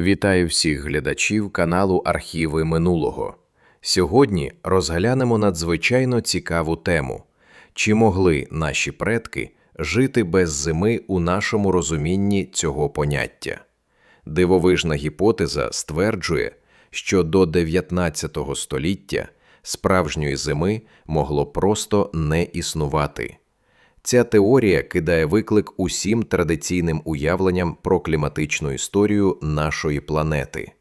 Вітаю всіх глядачів каналу Архіви минулого. Сьогодні розглянемо надзвичайно цікаву тему: чи могли наші предки жити без зими у нашому розумінні цього поняття? Дивовижна гіпотеза стверджує, що до 19 століття справжньої зими могло просто не існувати. Ця теорія кидає виклик усім традиційним уявленням про кліматичну історію нашої планети.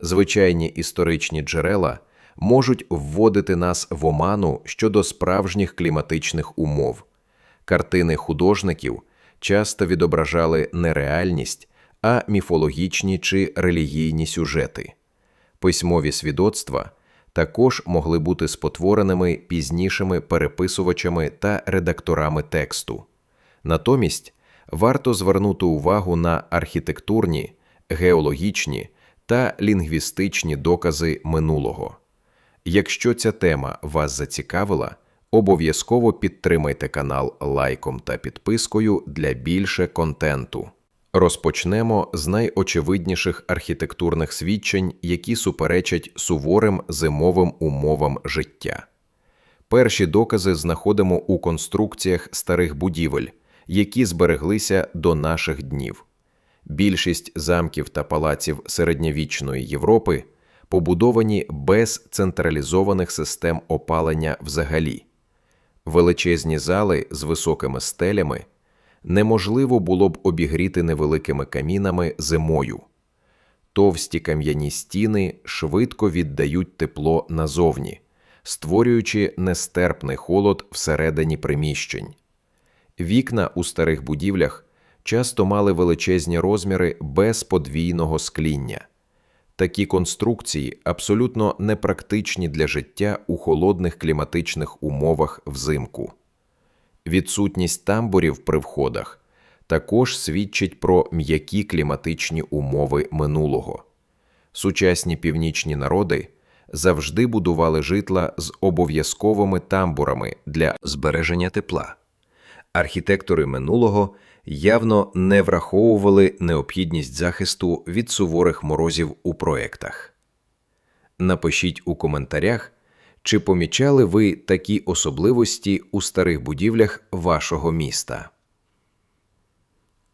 Звичайні історичні джерела можуть вводити нас в оману щодо справжніх кліматичних умов. Картини художників часто відображали не реальність, а міфологічні чи релігійні сюжети. Письмові свідоцтва також могли бути спотвореними пізнішими переписувачами та редакторами тексту. Натомість варто звернути увагу на архітектурні, геологічні та лінгвістичні докази минулого. Якщо ця тема вас зацікавила, обов'язково підтримайте канал лайком та підпискою для більше контенту. Розпочнемо з найочевидніших архітектурних свідчень, які суперечать суворим зимовим умовам життя. Перші докази знаходимо у конструкціях старих будівель, які збереглися до наших днів. Більшість замків та палаців середньовічної Європи побудовані без централізованих систем опалення взагалі. Величезні зали з високими стелями неможливо було б обігріти невеликими камінами зимою. Товсті кам'яні стіни швидко віддають тепло назовні, створюючи нестерпний холод всередині приміщень. Вікна у старих будівлях часто мали величезні розміри без подвійного скління. Такі конструкції абсолютно непрактичні для життя у холодних кліматичних умовах взимку. Відсутність тамбурів при входах також свідчить про м'які кліматичні умови минулого. Сучасні північні народи завжди будували житла з обов'язковими тамбурами для збереження тепла. Архітектори минулого явно не враховували необхідність захисту від суворих морозів у проєктах. Напишіть у коментарях, чи помічали ви такі особливості у старих будівлях вашого міста?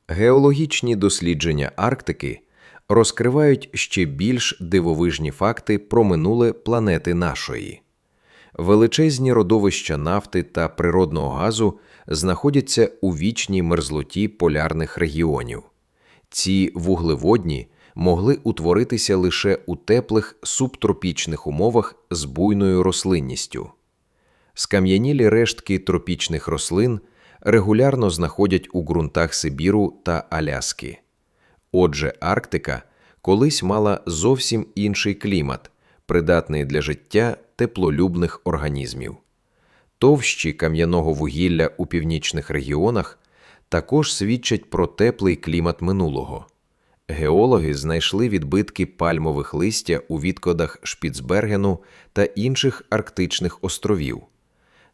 Геологічні дослідження Арктики розкривають ще більш дивовижні факти про минуле планети нашої. Величезні родовища нафти та природного газу знаходяться у вічній мерзлоті полярних регіонів. Ці вуглеводні могли утворитися лише у теплих субтропічних умовах з буйною рослинністю. Скам'янілі рештки тропічних рослин регулярно знаходять у ґрунтах Сибіру та Аляски. Отже, Арктика колись мала зовсім інший клімат, придатний для життя теплолюбних організмів. Товщі кам'яного вугілля у північних регіонах також свідчать про теплий клімат минулого. Геологи знайшли відбитки пальмових листя у відкладах Шпіцбергену та інших арктичних островів.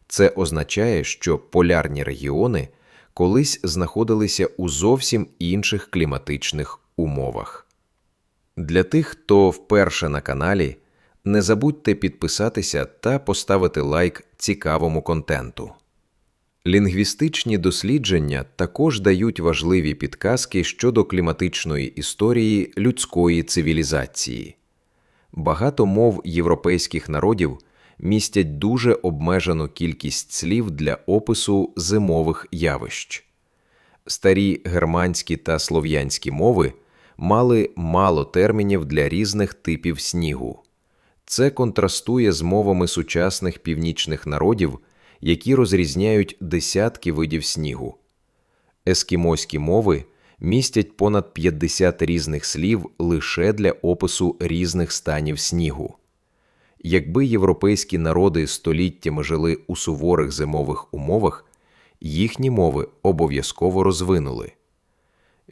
Це означає, що полярні регіони колись знаходилися у зовсім інших кліматичних умовах. Для тих, хто вперше на каналі, не забудьте підписатися та поставити лайк цікавому контенту. Лінгвістичні дослідження також дають важливі підказки щодо кліматичної історії людської цивілізації. Багато мов європейських народів містять дуже обмежену кількість слів для опису зимових явищ. Старі германські та слов'янські мови мали мало термінів для різних типів снігу. Це контрастує з мовами сучасних північних народів які розрізняють десятки видів снігу. Ескімоські мови містять понад 50 різних слів лише для опису різних станів снігу. Якби європейські народи століттями жили у суворих зимових умовах, їхні мови обов'язково розвинули.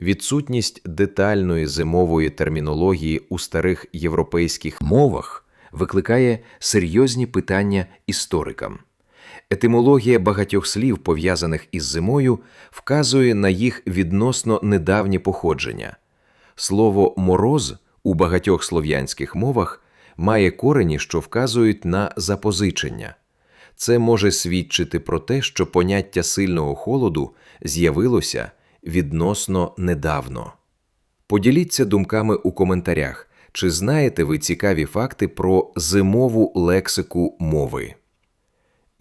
Відсутність детальної зимової термінології у старих європейських мовах викликає серйозні питання історикам. Етимологія багатьох слів, пов'язаних із зимою, вказує на їх відносно недавнє походження. Слово мороз у багатьох слов'янських мовах має корені, що вказують на запозичення. Це може свідчити про те, що поняття сильного холоду з'явилося відносно недавно. Поділіться думками у коментарях, чи знаєте ви цікаві факти про зимову лексику мови.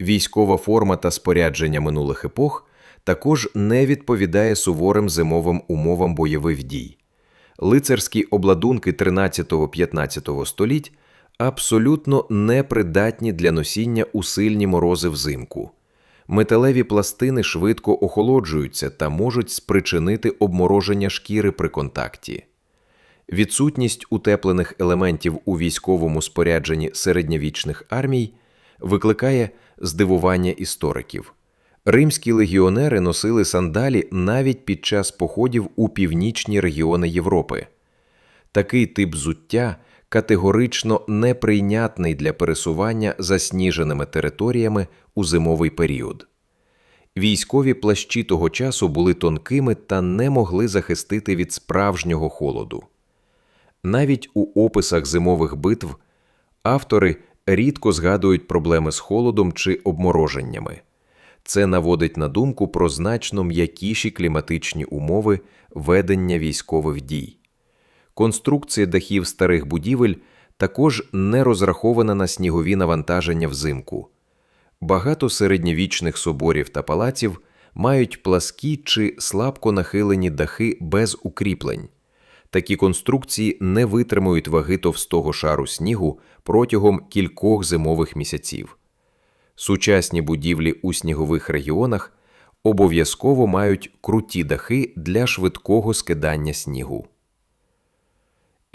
Військова форма та спорядження минулих епох також не відповідає суворим зимовим умовам бойових дій. Лицарські обладунки 13-15 століть абсолютно непридатні для носіння у сильні морози взимку. Металеві пластини швидко охолоджуються та можуть спричинити обмороження шкіри при контакті. Відсутність утеплених елементів у військовому спорядженні середньовічних армій викликає здивування істориків. Римські легіонери носили сандалі навіть під час походів у північні регіони Європи. Такий тип взуття категорично неприйнятний для пересування засніженими територіями у зимовий період. Військові плащі того часу були тонкими та не могли захистити від справжнього холоду. Навіть у описах зимових битв автори рідко згадують проблеми з холодом чи обмороженнями. Це наводить на думку про значно м'якіші кліматичні умови ведення військових дій. Конструкція дахів старих будівель також не розрахована на снігові навантаження взимку. Багато середньовічних соборів та палаців мають пласкі чи слабко нахилені дахи без укріплень. Такі конструкції не витримують ваги товстого шару снігу протягом кількох зимових місяців. Сучасні будівлі у снігових регіонах обов'язково мають круті дахи для швидкого скидання снігу.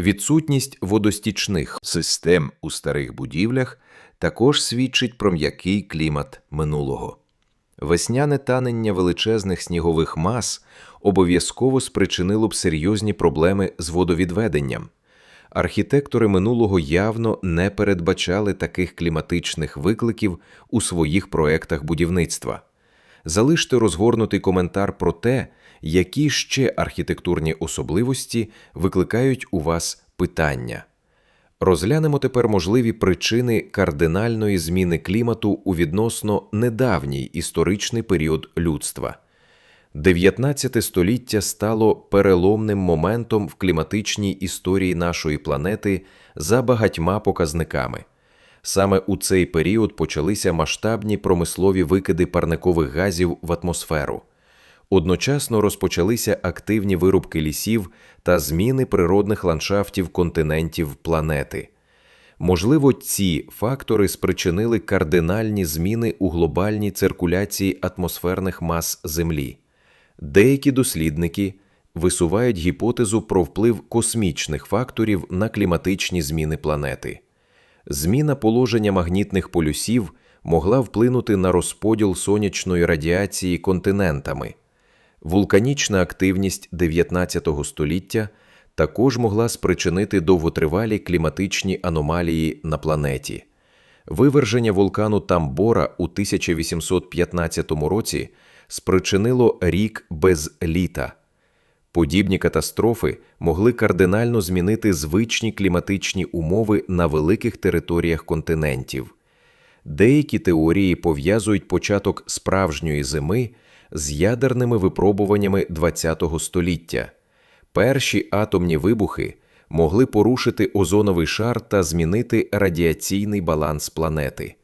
Відсутність водостічних систем у старих будівлях також свідчить про м'який клімат минулого. Весняне танення величезних снігових мас обов'язково спричинило б серйозні проблеми з водовідведенням. Архітектори минулого явно не передбачали таких кліматичних викликів у своїх проектах будівництва. Залиште розгорнутий коментар про те, які ще архітектурні особливості викликають у вас питання. Розглянемо тепер можливі причини кардинальної зміни клімату у відносно недавній історичний період людства. 19 століття стало переломним моментом в кліматичній історії нашої планети за багатьма показниками. Саме у цей період почалися масштабні промислові викиди парникових газів в атмосферу. Одночасно розпочалися активні вирубки лісів та зміни природних ландшафтів континентів планети. Можливо, ці фактори спричинили кардинальні зміни у глобальній циркуляції атмосферних мас Землі. Деякі дослідники висувають гіпотезу про вплив космічних факторів на кліматичні зміни планети. Зміна положення магнітних полюсів могла вплинути на розподіл сонячної радіації континентами. Вулканічна активність 19 століття також могла спричинити довготривалі кліматичні аномалії на планеті. Виверження вулкану Тамбора у 1815 році спричинило рік без літа. Подібні катастрофи могли кардинально змінити звичні кліматичні умови на великих територіях континентів. Деякі теорії пов'язують початок справжньої зими з ядерними випробуваннями ХХ століття. Перші атомні вибухи могли порушити озоновий шар та змінити радіаційний баланс планети.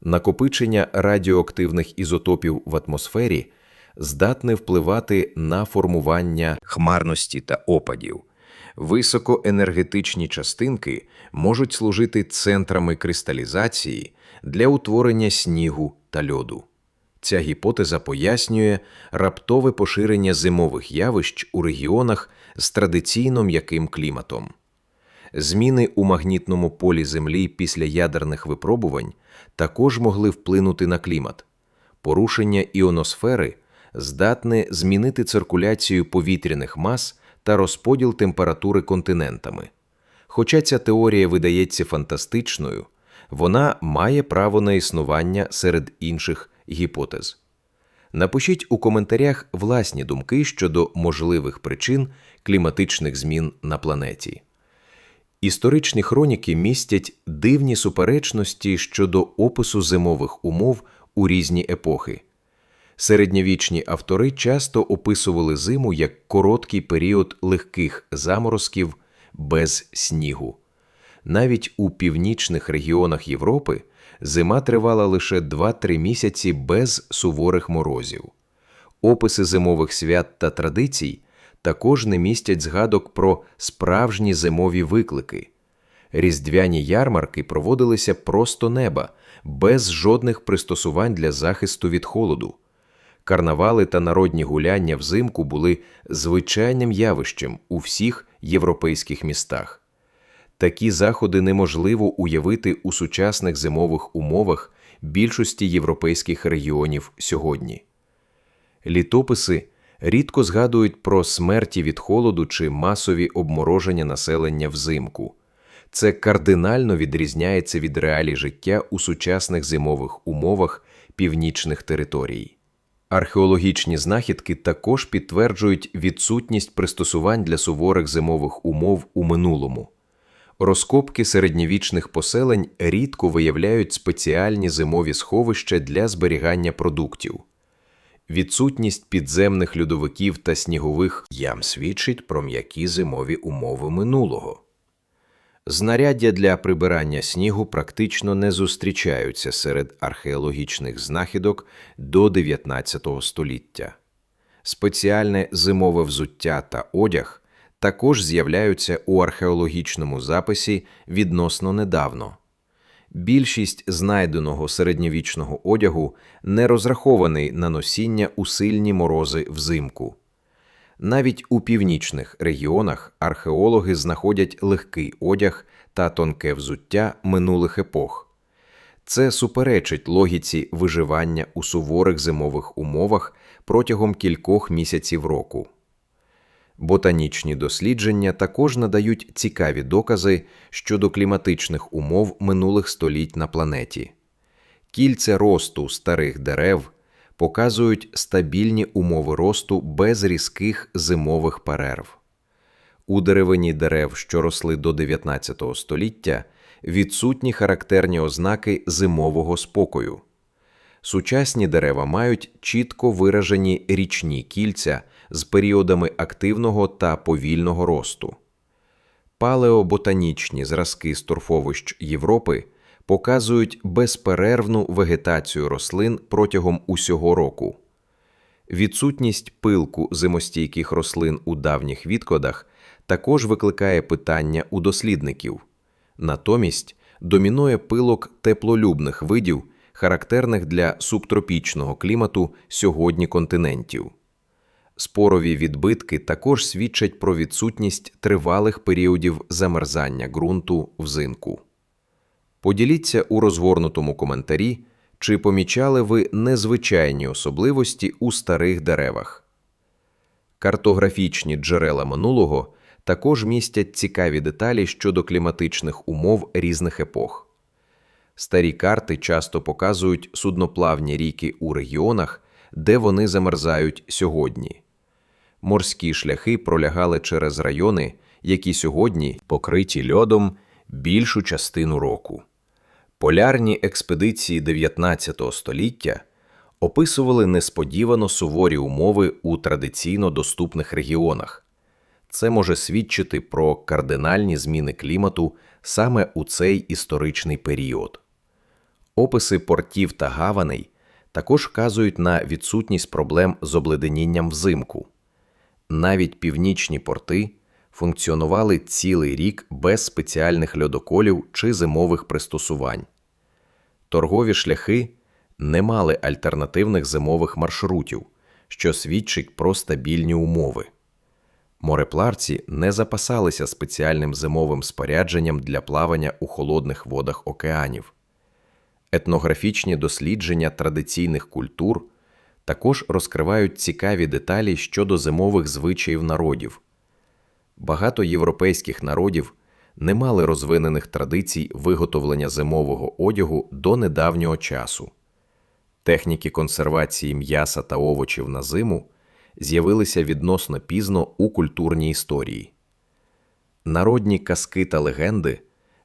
Накопичення радіоактивних ізотопів в атмосфері здатне впливати на формування хмарності та опадів. Високоенергетичні частинки можуть служити центрами кристалізації для утворення снігу та льоду. Ця гіпотеза пояснює раптове поширення зимових явищ у регіонах з традиційно м'яким кліматом. Зміни у магнітному полі Землі після ядерних випробувань також могли вплинути на клімат. Порушення іоносфери здатне змінити циркуляцію повітряних мас та розподіл температури континентами. Хоча ця теорія видається фантастичною, вона має право на існування серед інших гіпотез. Напишіть у коментарях власні думки щодо можливих причин кліматичних змін на планеті. Історичні хроніки містять дивні суперечності щодо опису зимових умов у різні епохи. Середньовічні автори часто описували зиму як короткий період легких заморозків без снігу. Навіть у північних регіонах Європи зима тривала лише 2-3 місяці без суворих морозів. Описи зимових свят та традицій також не містять згадок про справжні зимові виклики. Різдвяні ярмарки проводилися просто неба, без жодних пристосувань для захисту від холоду. Карнавали та народні гуляння взимку були звичайним явищем у всіх європейських містах. Такі заходи неможливо уявити у сучасних зимових умовах більшості європейських регіонів сьогодні. Літописи рідко згадують про смерті від холоду чи масові обмороження населення взимку. Це кардинально відрізняється від реалій життя у сучасних зимових умовах північних територій. Археологічні знахідки також підтверджують відсутність пристосувань для суворих зимових умов у минулому. Розкопки середньовічних поселень рідко виявляють спеціальні зимові сховища для зберігання продуктів. Відсутність підземних льодовиків та снігових ям свідчить про м'які зимові умови минулого. Знаряддя для прибирання снігу практично не зустрічаються серед археологічних знахідок до 19 століття. Спеціальне зимове взуття та одяг також з'являються у археологічному записі відносно недавно. Більшість знайденого середньовічного одягу не розрахований на носіння у сильні морози взимку. Навіть у північних регіонах археологи знаходять легкий одяг та тонке взуття минулих епох. Це суперечить логіці виживання у суворих зимових умовах протягом кількох місяців року. Ботанічні дослідження також надають цікаві докази щодо кліматичних умов минулих століть на планеті. Кільця росту старих дерев показують стабільні умови росту без різких зимових перерв. У деревині дерев, що росли до 19 століття, відсутні характерні ознаки зимового спокою. Сучасні дерева мають чітко виражені річні кільця з періодами активного та повільного росту. Палеоботанічні зразки з торфовищ Європи показують безперервну вегетацію рослин протягом усього року. Відсутність пилку зимостійких рослин у давніх відкладах також викликає питання у дослідників. Натомість домінує пилок теплолюбних видів, характерних для субтропічного клімату сьогодні континентів. Спорові відбитки також свідчать про відсутність тривалих періодів замерзання ґрунту взимку. Поділіться у розгорнутому коментарі, чи помічали ви незвичайні особливості у старих деревах. Картографічні джерела минулого також містять цікаві деталі щодо кліматичних умов різних епох. Старі карти часто показують судноплавні ріки у регіонах, де вони замерзають сьогодні. Морські шляхи пролягали через райони, які сьогодні покриті льодом більшу частину року. Полярні експедиції 19 століття описували несподівано суворі умови у традиційно доступних регіонах. Це може свідчити про кардинальні зміни клімату саме у цей історичний період. Описи портів та гаваней також вказують на відсутність проблем з обледенінням взимку. Навіть північні порти функціонували цілий рік без спеціальних льодоколів чи зимових пристосувань. Торгові шляхи не мали альтернативних зимових маршрутів, що свідчить про стабільні умови. Мореплавці не запасалися спеціальним зимовим спорядженням для плавання у холодних водах океанів. Етнографічні дослідження традиційних культур також розкривають цікаві деталі щодо зимових звичаїв народів. Багато європейських народів не мали розвинених традицій виготовлення зимового одягу до недавнього часу. Техніки консервації м'яса та овочів на зиму з'явилися відносно пізно у культурній історії. Народні казки та легенди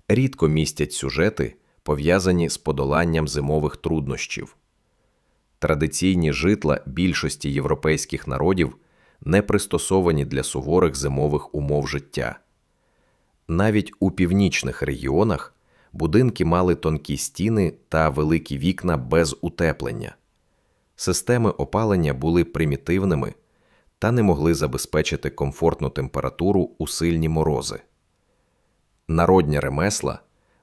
рідко містять сюжети, пов'язані з подоланням зимових труднощів. Традиційні житла більшості європейських народів не пристосовані для суворих зимових умов життя. Навіть у північних регіонах будинки мали тонкі стіни та великі вікна без утеплення. Системи опалення були примітивними та не могли забезпечити комфортну температуру у сильні морози. Народні ремесла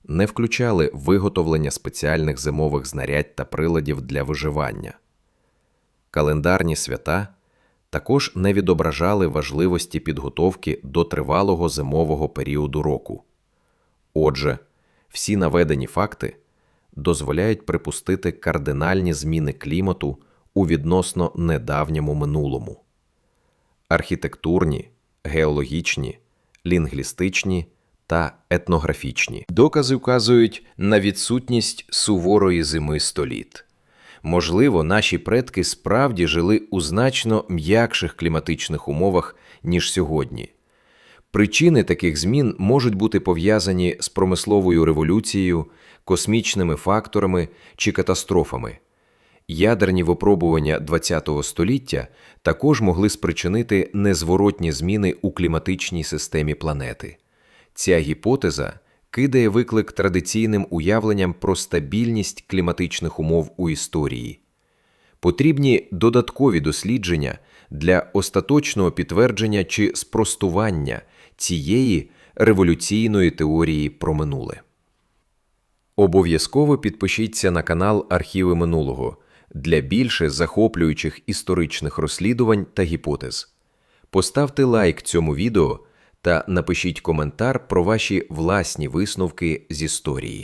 не включали виготовлення спеціальних зимових знарядь та приладів для виживання. Календарні свята також не відображали важливості підготовки до тривалого зимового періоду року. Отже, всі наведені факти дозволяють припустити кардинальні зміни клімату у відносно недавньому минулому. Архітектурні, геологічні, лінгвістичні та етнографічні докази вказують на відсутність суворої зими століт. Можливо, наші предки справді жили у значно м'якших кліматичних умовах, ніж сьогодні. Причини таких змін можуть бути пов'язані з промисловою революцією, космічними факторами чи катастрофами. Ядерні випробування ХХ століття також могли спричинити незворотні зміни у кліматичній системі планети. Ця гіпотеза кидає виклик традиційним уявленням про стабільність кліматичних умов у історії. Потрібні додаткові дослідження для остаточного підтвердження чи спростування цієї революційної теорії про минуле. Обов'язково підпишіться на канал Архіви минулого для більше захоплюючих історичних розслідувань та гіпотез. Поставте лайк цьому відео та напишіть коментар про ваші власні висновки з історії.